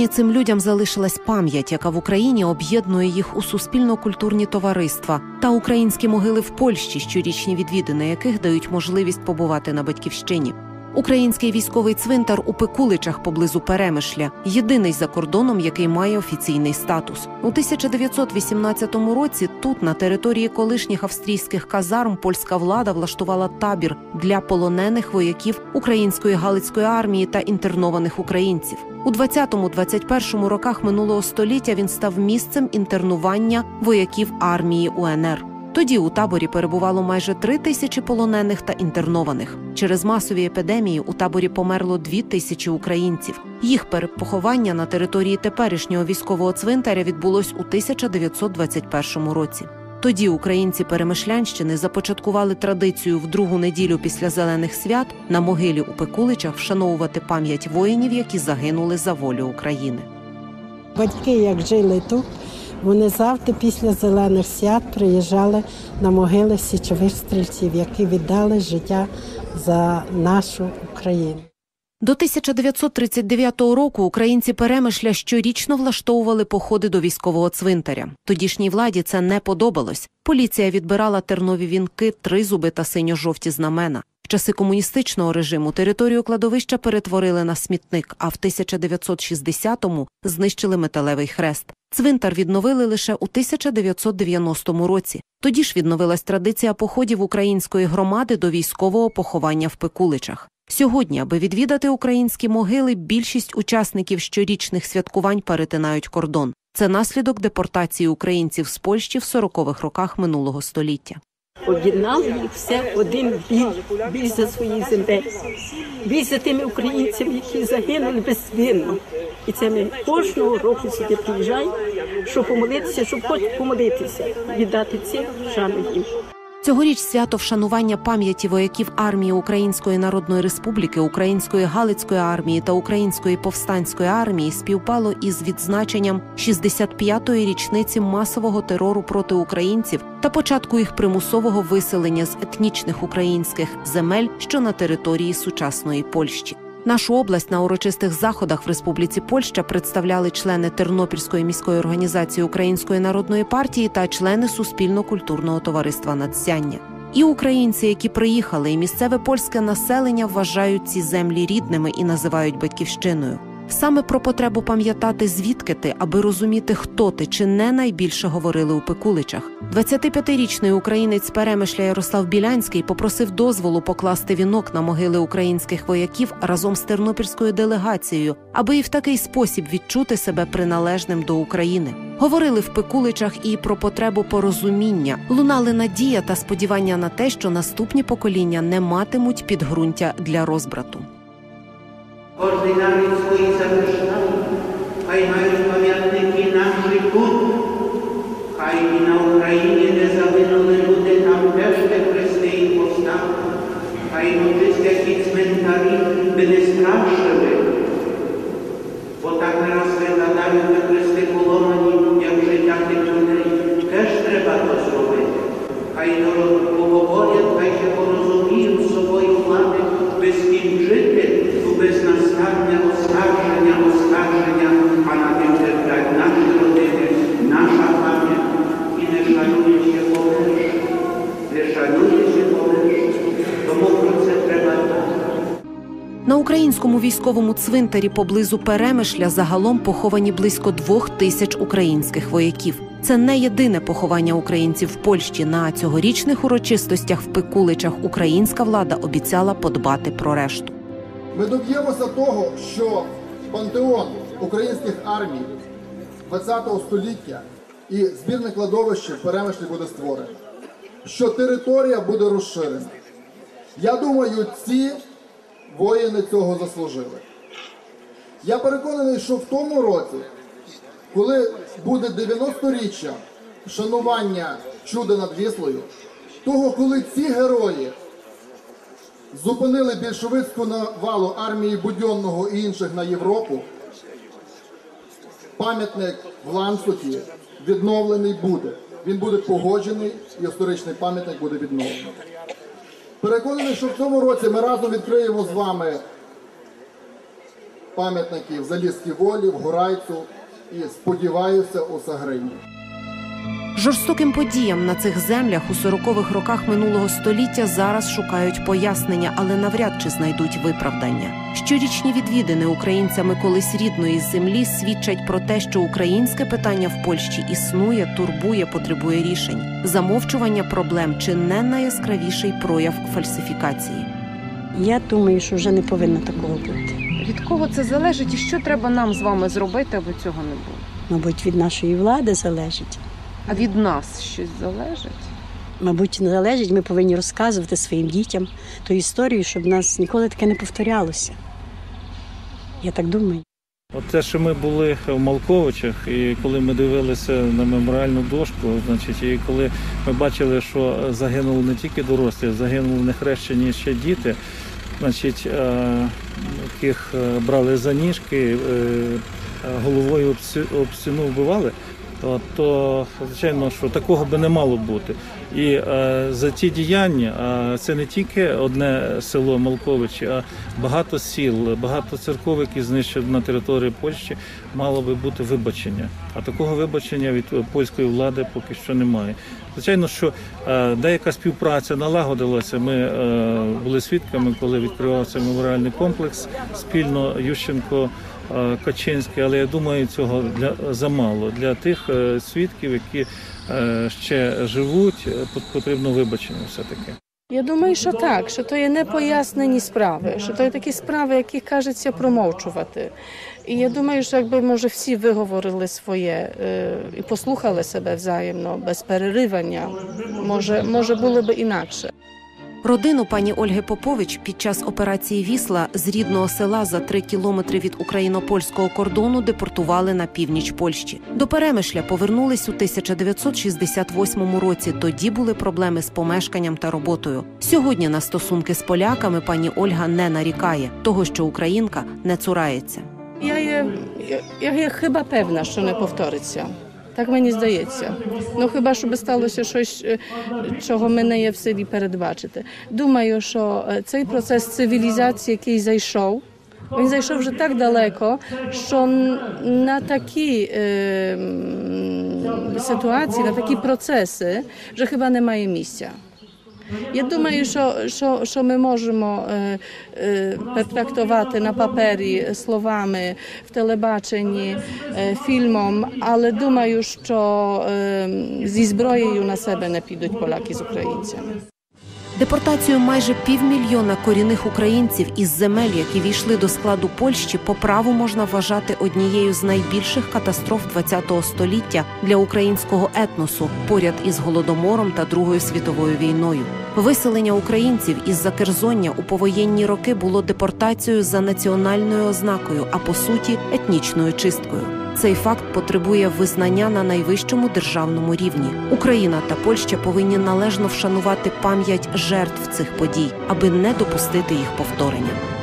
Сьогодні цим людям залишилась пам'ять, яка в Україні об'єднує їх у суспільно-культурні товариства та українські могили в Польщі, щорічні відвідини яких дають можливість побувати на батьківщині. Український військовий цвинтар у Пекуличах поблизу Перемишля єдиний за кордоном, який має офіційний статус. У 1918 році тут, на території колишніх австрійських казарм, польська влада влаштувала табір для полонених вояків української галицької армії та інтернованих українців. У 20-21 роках минулого століття він став місцем інтернування вояків армії УНР. Тоді у таборі перебувало майже три тисячі полонених та інтернованих. Через масові епідемії у таборі померло дві тисячі українців. Їх перепоховання на території теперішнього військового цвинтаря відбулось у 1921 році. Тоді українці Перемишлянщини започаткували традицію в другу неділю після зелених свят на могилі у Пекуличах вшановувати пам'ять воїнів, які загинули за волю України. Батьки, як жили тут, вони завжди після зелених свят приїжджали на могили січових стрільців, які віддали життя за нашу Україну. До 1939 року українці Перемишля щорічно влаштовували походи до військового цвинтаря. Тодішній владі це не подобалось. Поліція відбирала тернові вінки, тризуби та синьо-жовті знамена. В часи комуністичного режиму територію кладовища перетворили на смітник, а в 1960-му знищили металевий хрест. Цвинтар відновили лише у 1990 році. Тоді ж відновилась традиція походів української громади до військового поховання в Пекуличах. Сьогодні, аби відвідати українські могили, більшість учасників щорічних святкувань перетинають кордон. Це наслідок депортації українців з Польщі в 40-х роках минулого століття. Об'єднали їх все один біль, біль за свої землі, біль за тими українцями, які загинули безвинно. І це ми кожного року сюди приїжджаємо, щоб помолитися, щоб хоч помолитися, віддати цим шану їм. Цьогоріч свято вшанування пам'яті вояків армії Української Народної Республіки, Української Галицької армії та Української повстанської армії співпало із відзначенням 65-ї річниці масового терору проти українців та початку їх примусового виселення з етнічних українських земель, що на території сучасної Польщі. Нашу область на урочистих заходах в Республіці Польща представляли члени Тернопільської міської організації Української народної партії та члени суспільно-культурного товариства Надсяння. І українці, які приїхали, і місцеве польське населення вважають ці землі рідними і називають батьківщиною. Саме про потребу пам'ятати, звідки ти, аби розуміти, хто ти чи не найбільше говорили у Пекуличах. 25-річний українець Перемишля Ярослав Білянський попросив дозволу покласти вінок на могили українських вояків разом з тернопільською делегацією, аби і в такий спосіб відчути себе приналежним до України. Говорили в Пекуличах і про потребу порозуміння, лунали надія та сподівання на те, що наступні покоління не матимуть підґрунтя для розбрату. Кожний навіть свої запрошені, хай мають пам'ятники наших тут, хай і на Україні, де загинули люди, там теж де хрести і поставили, хай мочисті цментарі би не страшили, бо так не раз виглядають на хрести поломані, як життя тих людей, теж треба то зробити. Хай народ поговорять, хай ще порозуміють з собою влади, без ким жити, ну, наставлення, оскарження, оскарження, а на тим терплять наші родини, наша пам'ять. І не шануючи помиш, не шануючи помиш, тому про це треба. На українському військовому цвинтарі поблизу Перемишля загалом поховані близько двох тисяч українських вояків. Це не єдине поховання українців в Польщі. На цьогорічних урочистостях в Пекуличах українська влада обіцяла подбати про решту. Ми доб'ємося того, що пантеон українських армій ХХ століття і збірне кладовище в Перемишлі буде створене, що територія буде розширена. Я думаю, ці воїни цього заслужили. Я переконаний, що в тому році, коли буде 90-річчя шанування чуда над Віслою, того, коли ці герої зупинили більшовицьку навалу армії Будьонного і інших на Європу, пам'ятник в Ланцуті відновлений буде. Він буде погоджений і історичний пам'ятник буде відновлений. Переконаний, що в цьому році ми разом відкриємо з вами пам'ятники в Залізькій волі, в Гурайцю і сподіваюся у Сагрині. Жорстоким подіям на цих землях у 40-х роках минулого століття зараз шукають пояснення, але навряд чи знайдуть виправдання. Щорічні відвідини українцями колись рідної землі свідчать про те, що українське питання в Польщі існує, турбує, потребує рішень. Замовчування проблем чи не найяскравіший прояв фальсифікації. Я думаю, що вже не повинно такого бути. Від кого це залежить і що треба нам з вами зробити, аби цього не було? Мабуть, від нашої влади залежить. А від нас щось залежить? Мабуть, не залежить. Ми повинні розказувати своїм дітям ту історію, щоб нас ніколи таке не повторялося. Я так думаю. От те, що ми були в Малковичах, і коли ми дивилися на меморіальну дошку, значить, і коли ми бачили, що загинули не тільки дорослі, загинули нехрещені ще діти, значить, е, яких е, брали за ніжки, е, головою об стіну вбивали, то, звичайно, що такого би не мало бути. І е, за ті діяння, а це не тільки одне село Малковичі, а багато сіл, багато церков, які знищені на території Польщі, мало би бути вибачення. А такого вибачення від е, польської влади поки що немає. Звичайно, що е, деяка співпраця налагодилася. Ми е, були свідками, коли відкривався меморіальний комплекс спільно Ющенко. Е, Качинський, але я думаю, цього для замало для тих е, свідків, які е, ще живуть, потрібно вибачення все таки. Я думаю, що так, що то є непояснені справи, що то є такі справи, які кажеться промовчувати. І я думаю, що якби може всі виговорили своє і послухали себе взаємно без переривання, може, може було б інакше. Родину пані Ольги Попович під час операції Вісла з рідного села за три кілометри від україно-польського кордону депортували на північ Польщі. До Перемишля повернулись у 1968 році. Тоді були проблеми з помешканням та роботою. Сьогодні на стосунки з поляками пані Ольга не нарікає того, що українка не цурається. Я є, я, я є хіба певна, що не повториться. Так мені здається. Ну хіба що би сталося щось, е, чого ми не є в силі передбачити. Думаю, що е, цей процес цивілізації, який зайшов, він зайшов вже так далеко, що н- на такі е, м, ситуації, на такі процеси вже хіба немає місця. Я думаю, що, що, що ми можемо е, е, пертрактувати на папері словами в телебаченні, е, фільмом, але думаю, що зі зброєю на себе не підуть поляки з українцями. Депортацію майже півмільйона корінних українців із земель, які війшли до складу Польщі, по праву можна вважати однією з найбільших катастроф ХХ століття для українського етносу поряд із голодомором та Другою світовою війною. Виселення українців із Закерзоння у повоєнні роки було депортацією за національною ознакою, а по суті етнічною чисткою. Цей факт потребує визнання на найвищому державному рівні. Україна та Польща повинні належно вшанувати пам'ять жертв цих подій, аби не допустити їх повторення.